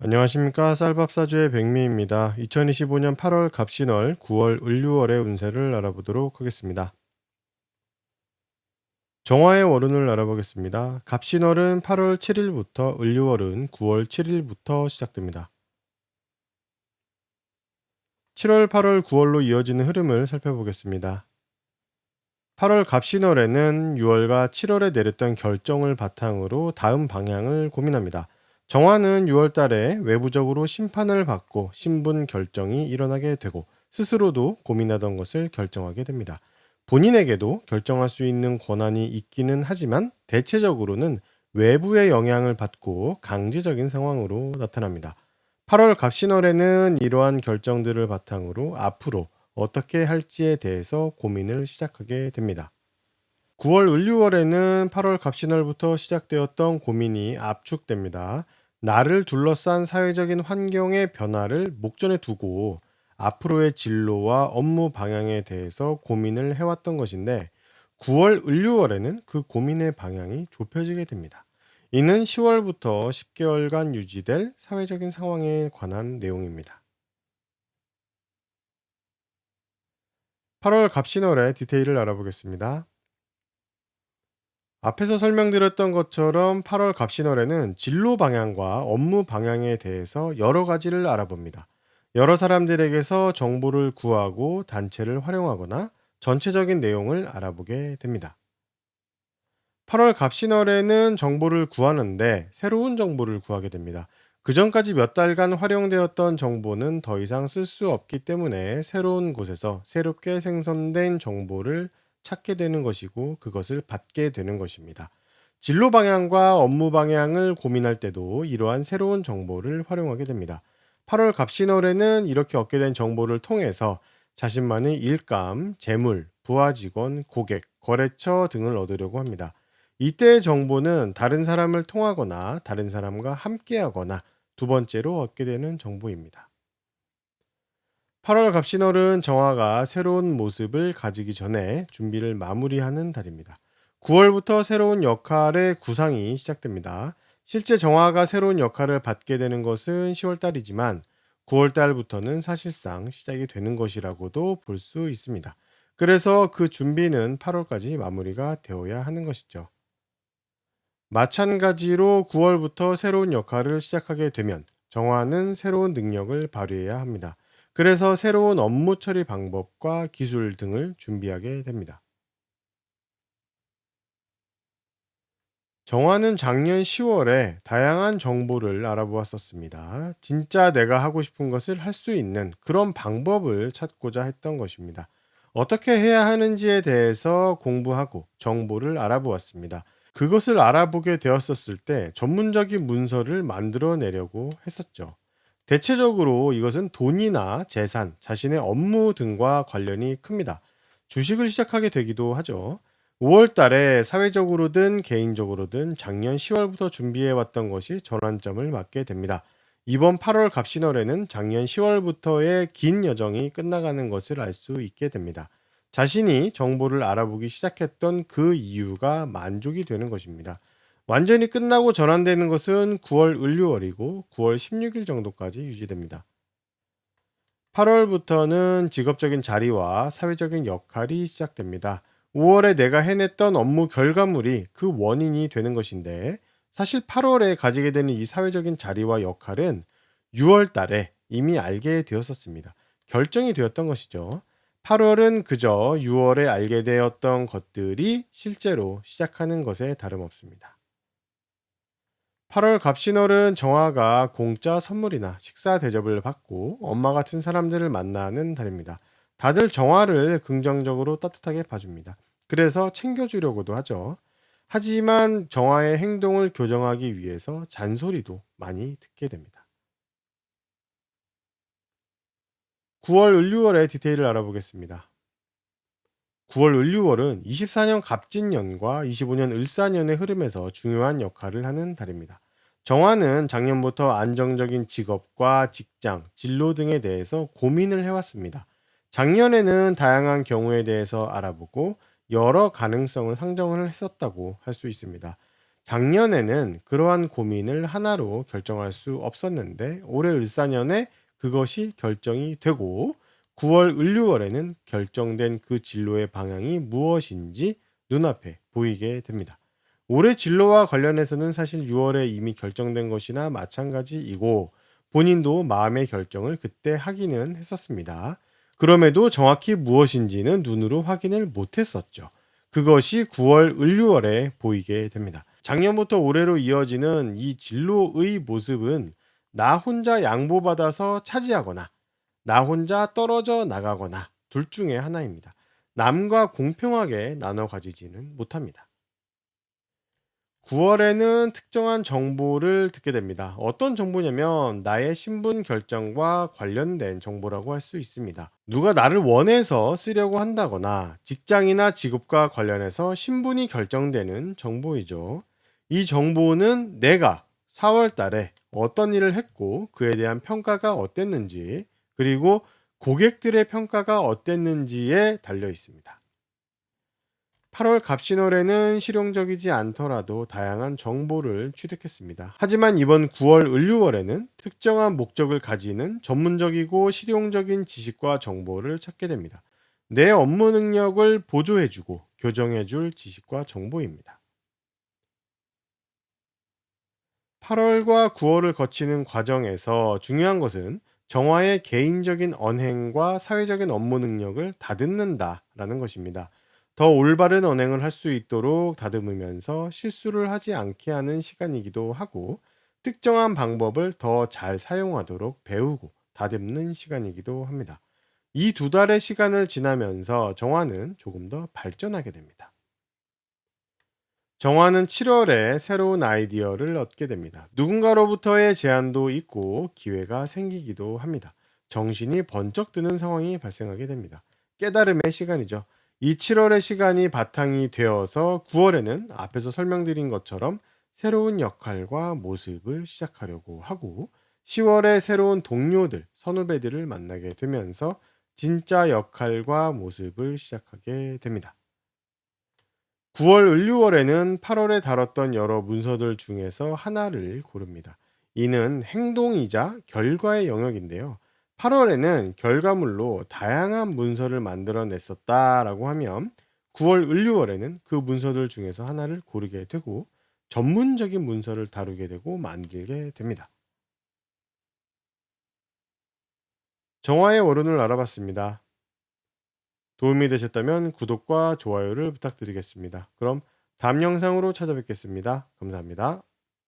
안녕하십니까 쌀밥사주의 백미입니다. 2025년 8월 갑신월 9월 을류월의 운세를 알아보도록 하겠습니다. 정화의 월운을 알아보겠습니다. 갑신월은 8월 7일부터 을류월은 9월 7일부터 시작됩니다. 7월, 8월, 9월로 이어지는 흐름을 살펴보겠습니다. 8월 갑신월에는 6월과 7월에 내렸던 결정을 바탕으로 다음 방향을 고민합니다. 정화는 6월 달에 외부적으로 심판을 받고 신분 결정이 일어나게 되고 스스로도 고민하던 것을 결정하게 됩니다. 본인에게도 결정할 수 있는 권한이 있기는 하지만 대체적으로는 외부의 영향을 받고 강제적인 상황으로 나타납니다. 8월 갑신월에는 이러한 결정들을 바탕으로 앞으로 어떻게 할지에 대해서 고민을 시작하게 됩니다. 9월 을류월에는 8월 갑신월부터 시작되었던 고민이 압축됩니다. 나를 둘러싼 사회적인 환경의 변화를 목전에 두고 앞으로의 진로와 업무 방향에 대해서 고민을 해왔던 것인데 9월 을류월에는 그 고민의 방향이 좁혀지게 됩니다. 이는 10월부터 10개월간 유지될 사회적인 상황에 관한 내용입니다. 8월 갑신월의 디테일을 알아보겠습니다. 앞에서 설명드렸던 것처럼 8월 갑신월에는 진로 방향과 업무 방향에 대해서 여러 가지를 알아봅니다. 여러 사람들에게서 정보를 구하고 단체를 활용하거나 전체적인 내용을 알아보게 됩니다. 8월 갑신월에는 정보를 구하는데 새로운 정보를 구하게 됩니다. 그 전까지 몇 달간 활용되었던 정보는 더 이상 쓸 수 없기 때문에 새로운 곳에서 새롭게 생성된 정보를 찾게 되는 것이고 그것을 받게 되는 것입니다. 진로 방향과 업무 방향을 고민할 때도 이러한 새로운 정보를 활용하게 됩니다. 8월 갑신월에는 이렇게 얻게 된 정보를 통해서 자신만의 일감, 재물, 부하 직원, 고객, 거래처 등을 얻으려고 합니다. 이때의 정보는 다른 사람을 통하거나 다른 사람과 함께하거나 두 번째로 얻게 되는 정보입니다. 8월 갑신월은 정화가 새로운 모습을 가지기 전에 준비를 마무리하는 달입니다. 9월부터 새로운 역할의 구상이 시작됩니다. 실제 정화가 새로운 역할을 받게 되는 것은 10월 달이지만 9월 달부터는 사실상 시작이 되는 것이라고도 볼 수 있습니다. 그래서 그 준비는 8월까지 마무리가 되어야 하는 것이죠. 마찬가지로 9월부터 새로운 역할을 시작하게 되면 정화는 새로운 능력을 발휘해야 합니다. 그래서 새로운 업무 처리 방법과 기술 등을 준비하게 됩니다. 정화는 작년 10월에 다양한 정보를 알아보았었습니다. 진짜 내가 하고 싶은 것을 할 수 있는 그런 방법을 찾고자 했던 것입니다. 어떻게 해야 하는지에 대해서 공부하고 정보를 알아보았습니다. 그것을 알아보게 되었었을 때 전문적인 문서를 만들어 내려고 했었죠. 대체적으로 이것은 돈이나 재산, 자신의 업무 등과 관련이 큽니다. 주식을 시작하게 되기도 하죠. 5월 달에 사회적으로든 개인적으로든 작년 10월부터 준비해 왔던 것이 전환점을 맞게 됩니다. 이번 8월 갑신월에는 작년 10월부터의 긴 여정이 끝나가는 것을 알 수 있게 됩니다. 자신이 정보를 알아보기 시작했던 그 이유가 만족이 되는 것입니다. 완전히 끝나고 전환되는 것은 9월 을류월이고 9월 16일 정도까지 유지됩니다. 8월부터는 직업적인 자리와 사회적인 역할이 시작됩니다. 5월에 내가 해냈던 업무 결과물이 그 원인이 되는 것인데 사실 8월에 가지게 되는 이 사회적인 자리와 역할은 6월 달에 이미 알게 되었었습니다. 결정이 되었던 것이죠. 8월은 그저 6월에 알게 되었던 것들이 실제로 시작하는 것에 다름없습니다. 8월 갑신월은 정화가 공짜 선물이나 식사 대접을 받고 엄마 같은 사람들을 만나는 달입니다. 다들 정화를 긍정적으로 따뜻하게 봐줍니다. 그래서 챙겨주려고도 하죠. 하지만 정화의 행동을 교정하기 위해서 잔소리도 많이 듣게 됩니다. 9월 을류월의 디테일을 알아보겠습니다. 9월 을류월은 24년 갑진년과 25년 을사년의 흐름에서 중요한 역할을 하는 달입니다. 정화는 작년부터 안정적인 직업과 직장, 진로 등에 대해서 고민을 해왔습니다. 작년에는 다양한 경우에 대해서 알아보고 여러 가능성을 상정을 했었다고 할 수 있습니다. 작년에는 그러한 고민을 하나로 결정할 수 없었는데 올해 을사년에 그것이 결정이 되고 9월 을류월에는 결정된 그 진로의 방향이 무엇인지 눈앞에 보이게 됩니다. 올해 진로와 관련해서는 사실 6월에 이미 결정된 것이나 마찬가지이고 본인도 마음의 결정을 그때 하기는 했었습니다. 그럼에도 정확히 무엇인지는 눈으로 확인을 못했었죠. 그것이 9월 을류월에 보이게 됩니다. 작년부터 올해로 이어지는 이 진로의 모습은 나 혼자 양보받아서 차지하거나 나 혼자 떨어져 나가거나 둘 중에 하나입니다. 남과 공평하게 나눠 가지지는 못합니다. 9월에는 특정한 정보를 듣게 됩니다. 어떤 정보냐면 나의 신분 결정과 관련된 정보라고 할 수 있습니다. 누가 나를 원해서 쓰려고 한다거나 직장이나 직업과 관련해서 신분이 결정되는 정보이죠. 이 정보는 내가 4월 달에 어떤 일을 했고 그에 대한 평가가 어땠는지 그리고 고객들의 평가가 어땠는지에 달려 있습니다. 8월 갑신월에는 실용적이지 않더라도 다양한 정보를 취득했습니다. 하지만 이번 9월 을류월에는 특정한 목적을 가지는 전문적이고 실용적인 지식과 정보를 찾게 됩니다. 내 업무 능력을 보조해주고 교정해줄 지식과 정보입니다. 8월과 9월을 거치는 과정에서 중요한 것은 정화의 개인적인 언행과 사회적인 업무 능력을 다듬는다라는 것입니다. 더 올바른 언행을 할 수 있도록 다듬으면서 실수를 하지 않게 하는 시간이기도 하고 특정한 방법을 더 잘 사용하도록 배우고 다듬는 시간이기도 합니다. 이 두 달의 시간을 지나면서 정화는 조금 더 발전하게 됩니다. 정화는 7월에 새로운 아이디어를 얻게 됩니다. 누군가로부터의 제안도 있고 기회가 생기기도 합니다. 정신이 번쩍 드는 상황이 발생하게 됩니다. 깨달음의 시간이죠. 이 7월의 시간이 바탕이 되어서 9월에는 앞에서 설명드린 것처럼 새로운 역할과 모습을 시작하려고 하고 10월에 새로운 동료들, 선후배들을 만나게 되면서 진짜 역할과 모습을 시작하게 됩니다. 9월 을류월에는 8월에 다뤘던 여러 문서들 중에서 하나를 고릅니다. 이는 행동이자 결과의 영역인데요. 8월에는 결과물로 다양한 문서를 만들어냈었다라고 하면 9월 을류월에는 그 문서들 중에서 하나를 고르게 되고 전문적인 문서를 다루게 되고 만들게 됩니다. 정화의 월운을 알아봤습니다. 도움이 되셨다면 구독과 좋아요를 부탁드리겠습니다. 그럼 다음 영상으로 찾아뵙겠습니다. 감사합니다.